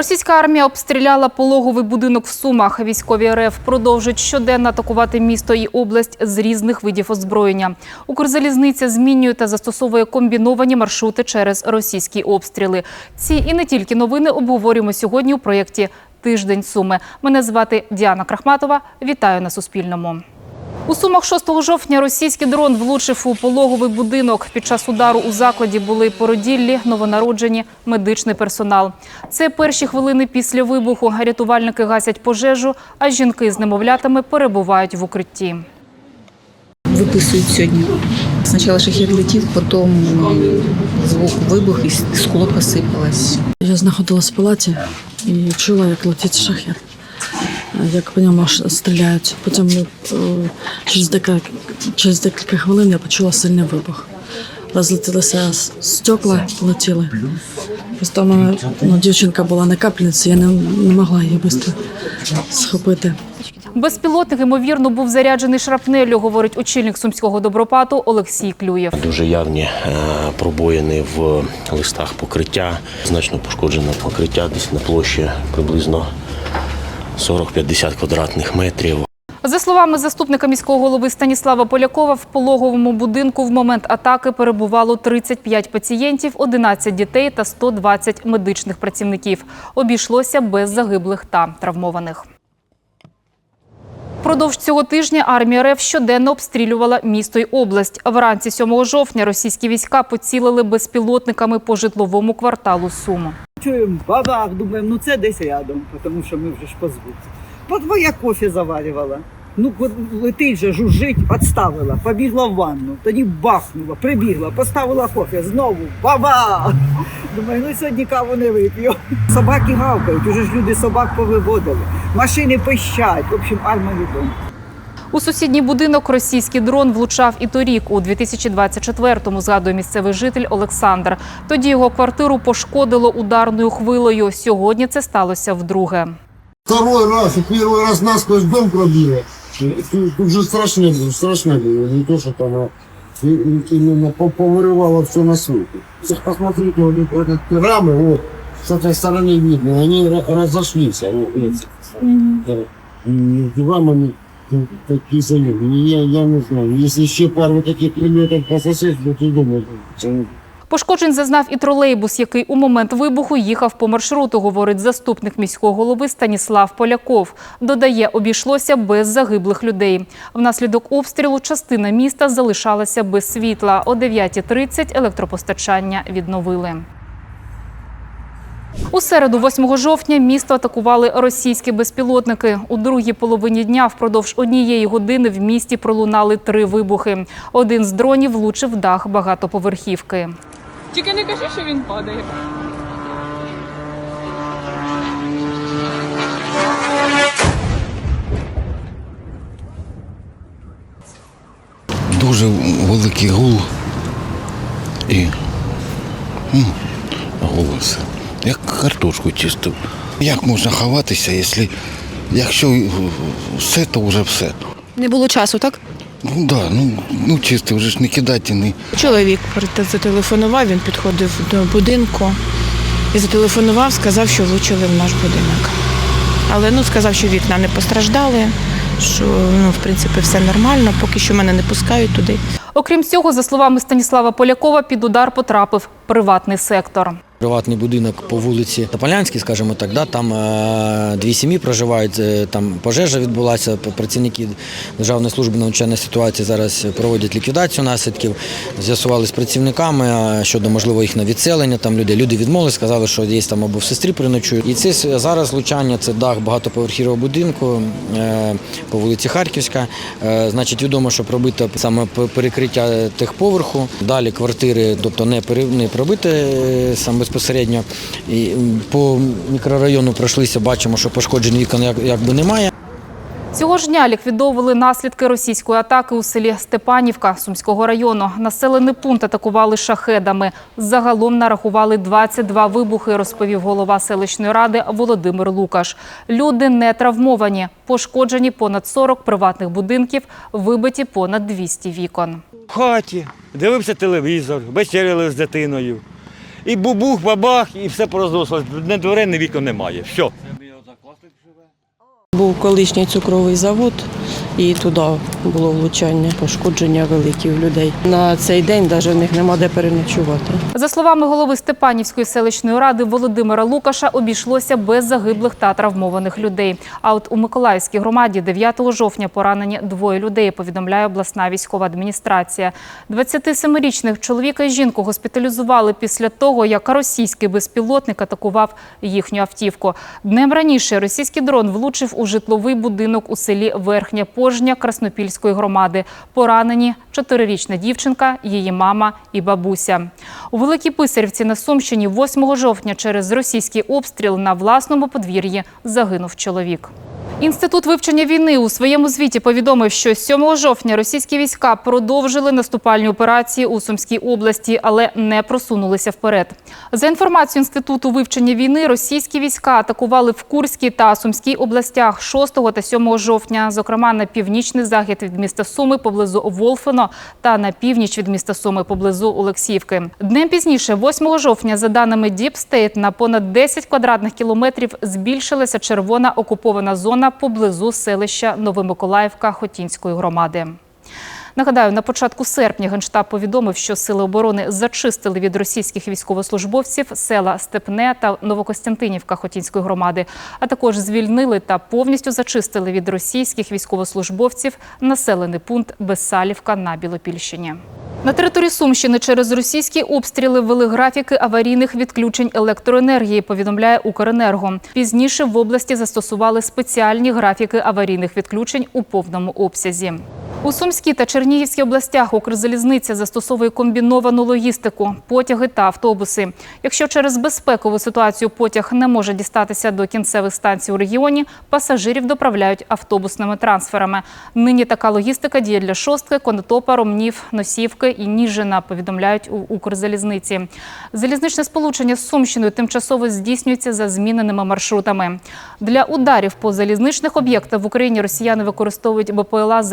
Російська армія обстріляла пологовий будинок в Сумах. Військові РФ продовжують щоденно атакувати місто і область з різних видів озброєння. Укрзалізниця змінює та застосовує комбіновані маршрути через російські обстріли. Ці і не тільки новини обговорюємо сьогодні у проєкті Тиждень Суми. Мене звати Діана Крахматова. Вітаю на Суспільному. У Сумах 6 жовтня російський дрон влучив у пологовий будинок. Під час удару у закладі були породіллі, новонароджені, медичний персонал. Це перші хвилини після вибуху. Рятувальники гасять пожежу, а жінки з немовлятами перебувають в укритті. Виписують сьогодні. Спочатку шахет летів, потім звук вибух і скло посипалось. Я знаходилась в палаті і чула, як летить шахет, як по ньому аж стріляють. Потім е, через декілька, через декілька хвилин я почула сильний вибух. Розлетілися стекла, полетіли. Просто мене ну, дівчинка була на капельниці, я не, не могла її швидко схопити. Безпілотник, ймовірно, був заряджений шрапнелю, говорить очільник сумського добропату Олексій Клюєв. Дуже явні е, пробоїни в листах покриття, значно пошкоджене покриття десь на площі приблизно 40-50 квадратних метрів. За словами заступника міського голови Станіслава Полякова, в пологовому будинку в момент атаки перебувало 35 пацієнтів, 11 дітей та 120 медичних працівників. Обійшлося без загиблих та травмованих. Продовж цього тижня армія РФ щоденно обстрілювала місто й область. Вранці 7 жовтня російські війська поцілили безпілотниками по житловому кварталу Суму. Чуємо бабах, думаємо, ну це десь рядом, тому що ми вже ж по звуку. кофі кофе заварювала. Ну, летить же, жужжить, підставила, побігла в ванну, тоді бахнула, прибігла, поставила кофе, знову баба. Думаю, ну сьогодні каву не вип'ю. Собаки гавкають, уже ж люди собак повиводили, машини пищать. В общем, арма відома. У сусідній будинок російський дрон влучав і торік, у 2024-му, згадує місцевий житель Олександр. Тоді його квартиру пошкодило ударною хвилею. Сьогодні це сталося вдруге. Второй раз, и первый раз насквозь дом пробило. Тут, же страшно было, страшно было. Не то, что там, а и- и- именно по- повырывало все на свете. Посмотрите, вот эти- вот эти рамы, вот, с этой стороны видно, они ра- разошлись. Они, эти, да. Между рамами ну, такие заметны. Я, я не знаю, если еще пару таких предметов по соседству, то думаю, что Пошкоджень зазнав і тролейбус, який у момент вибуху їхав по маршруту, говорить заступник міського голови Станіслав Поляков. Додає, обійшлося без загиблих людей. Внаслідок обстрілу частина міста залишалася без світла. О 9.30 електропостачання відновили. У середу, 8 жовтня, місто атакували російські безпілотники. У другій половині дня впродовж однієї години в місті пролунали три вибухи. Один з дронів влучив дах багатоповерхівки. Тільки не кажи, що він падає. дуже великий гул і м, голос. Як картошку чистив. Як можна ховатися, якщо, якщо все, то вже все. Не було часу, так? Ну да, ну, ну чисто, вже ж не кидати, не. Чоловік зателефонував, він підходив до будинку і зателефонував, сказав, що влучили в наш будинок. Але ну сказав, що вікна не постраждали, що ну, в принципі все нормально, поки що мене не пускають туди. Окрім цього, за словами Станіслава Полякова, під удар потрапив приватний сектор. Приватний будинок по вулиці Тополянській, скажімо так, да, там е, дві сім'ї проживають, е, там пожежа відбулася, працівники Державної служби надзвичайної ситуації зараз проводять ліквідацію наслідків, з'ясували з працівниками щодо можливо їх на відселення, там люди, люди відмовились, сказали, що є там або в сестрі переночують. І це зараз влучання, це дах багатоповерхівного будинку е, по вулиці Харківська. Значить, відомо, що пробито саме перекриття техповерху, далі квартири, тобто не, пере, не пробите е, сам безпосередньо. І по мікрорайону пройшлися, бачимо, що пошкоджень вікон як, якби немає. Цього ж дня ліквідовували наслідки російської атаки у селі Степанівка Сумського району. Населений пункт атакували шахедами. Загалом нарахували 22 вибухи, розповів голова селищної ради Володимир Лукаш. Люди не травмовані. Пошкоджені понад 40 приватних будинків, вибиті понад 200 вікон. в хаті, дивився телевізор, вечеряли з дитиною. і бубух, бабах, і все порозносилось. Не дверей, ні вікон немає. Все. Був колишній цукровий завод, і туди було влучання, пошкодження великі у людей. На цей день навіть в них нема де переночувати. За словами голови Степанівської селищної ради Володимира Лукаша, обійшлося без загиблих та травмованих людей. А от у Миколаївській громаді 9 жовтня поранені двоє людей, повідомляє обласна військова адміністрація. 27-річних чоловіка і жінку госпіталізували після того, як російський безпілотник атакував їхню автівку. Днем раніше російський дрон влучив у житловий будинок у селі Верхня Пожня Краснопільської громади. Поранені чотирирічна дівчинка, її мама і бабуся. У Великій Писарівці на Сумщині 8 жовтня через російський обстріл на власному подвір'ї загинув чоловік. Інститут вивчення війни у своєму звіті повідомив, що 7 жовтня російські війська продовжили наступальні операції у Сумській області, але не просунулися вперед. За інформацією Інституту вивчення війни, російські війська атакували в Курській та Сумській областях 6 та 7 жовтня, зокрема на північний захід від міста Суми поблизу Волфино та на північ від міста Суми поблизу Олексіївки. Днем пізніше, 8 жовтня, за даними State, на понад 10 квадратних кілометрів збільшилася червона окупована зона поблизу селища Новомиколаївка Хотінської громади. Нагадаю, на початку серпня Генштаб повідомив, що сили оборони зачистили від російських військовослужбовців села Степне та Новокостянтинівка Хотінської громади, а також звільнили та повністю зачистили від російських військовослужбовців населений пункт Безсалівка на Білопільщині. На території Сумщини через російські обстріли ввели графіки аварійних відключень електроенергії, повідомляє Укренерго. Пізніше в області застосували спеціальні графіки аварійних відключень у повному обсязі. У Сумській та Чернігівській областях Укрзалізниця застосовує комбіновану логістику – потяги та автобуси. Якщо через безпекову ситуацію потяг не може дістатися до кінцевих станцій у регіоні, пасажирів доправляють автобусними трансферами. Нині така логістика діє для Шостки, Конотопа, Ромнів, Носівки і Ніжина, повідомляють у Укрзалізниці. Залізничне сполучення з Сумщиною тимчасово здійснюється за зміненими маршрутами. Для ударів по залізничних об'єктах в Україні росіяни використовують БПЛА з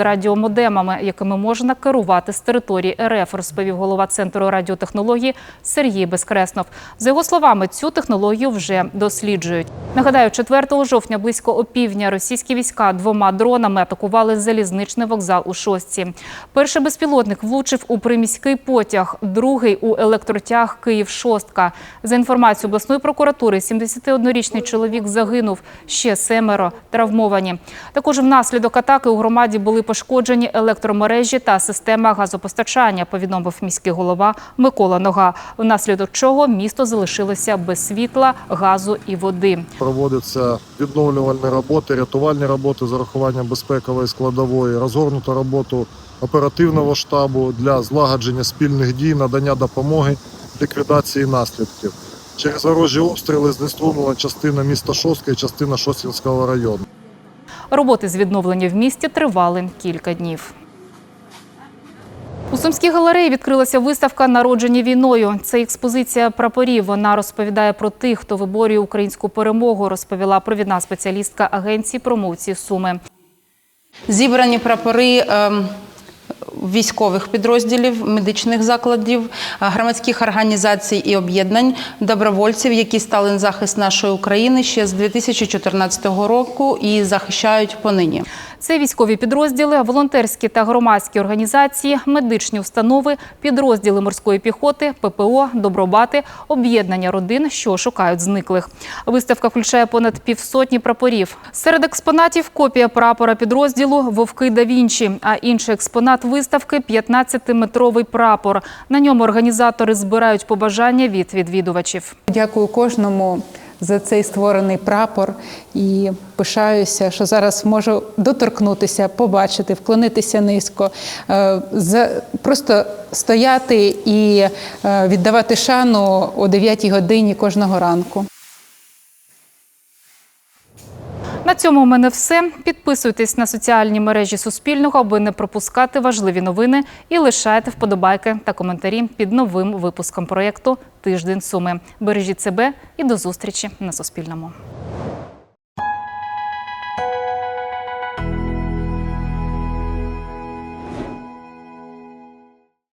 радіомодемами, якими можна керувати з території РФ, розповів голова Центру радіотехнології Сергій Безкреснов. За його словами, цю технологію вже досліджують. Нагадаю, 4 жовтня близько опівдня російські війська двома дронами атакували залізничний вокзал у Шостці. Перший безпілотник влучив у приміський потяг, другий у електротяг Київ-Шостка. За інформацією обласної прокуратури, 71-річний чоловік загинув, ще семеро травмовані. Також внаслідок атаки у громаді були пошкоджені електромережі та система газопостачання, повідомив міський голова Микола Нога. Внаслідок чого місто залишилося без світла, газу і води. Проводяться відновлювальні роботи, рятувальні роботи з урахуванням безпекової складової, розгорнуто роботу оперативного штабу для злагодження спільних дій, надання допомоги, ліквідації наслідків. Через ворожі обстріли знеструмлена частина міста Шостка і частина Шостінського району. Роботи з відновлення в місті тривали кілька днів. У Сумській галереї відкрилася виставка Народжені війною. Це експозиція прапорів. Вона розповідає про тих, хто виборює українську перемогу, розповіла провідна спеціалістка агенції промоції Суми. Зібрані прапори ем, військових підрозділів, медичних закладів, е, громадських організацій і об'єднань, добровольців, які стали на захист нашої України ще з 2014 року і захищають понині. Це військові підрозділи, волонтерські та громадські організації, медичні установи, підрозділи морської піхоти, ППО, добробати, об'єднання родин, що шукають зниклих. Виставка включає понад півсотні прапорів. Серед експонатів копія прапора підрозділу Вовки да Вінчі. А інший експонат виставки 15-метровий прапор. На ньому організатори збирають побажання від відвідувачів. Дякую кожному за цей створений прапор і пишаюся, що зараз можу доторкнутися, побачити, вклонитися низько, е, просто стояти і е, віддавати шану о 9 годині кожного ранку. На цьому у мене все. Підписуйтесь на соціальні мережі Суспільного, аби не пропускати важливі новини і лишайте вподобайки та коментарі під новим випуском проєкту Тиждень Суми. Бережіть себе і до зустрічі на Суспільному.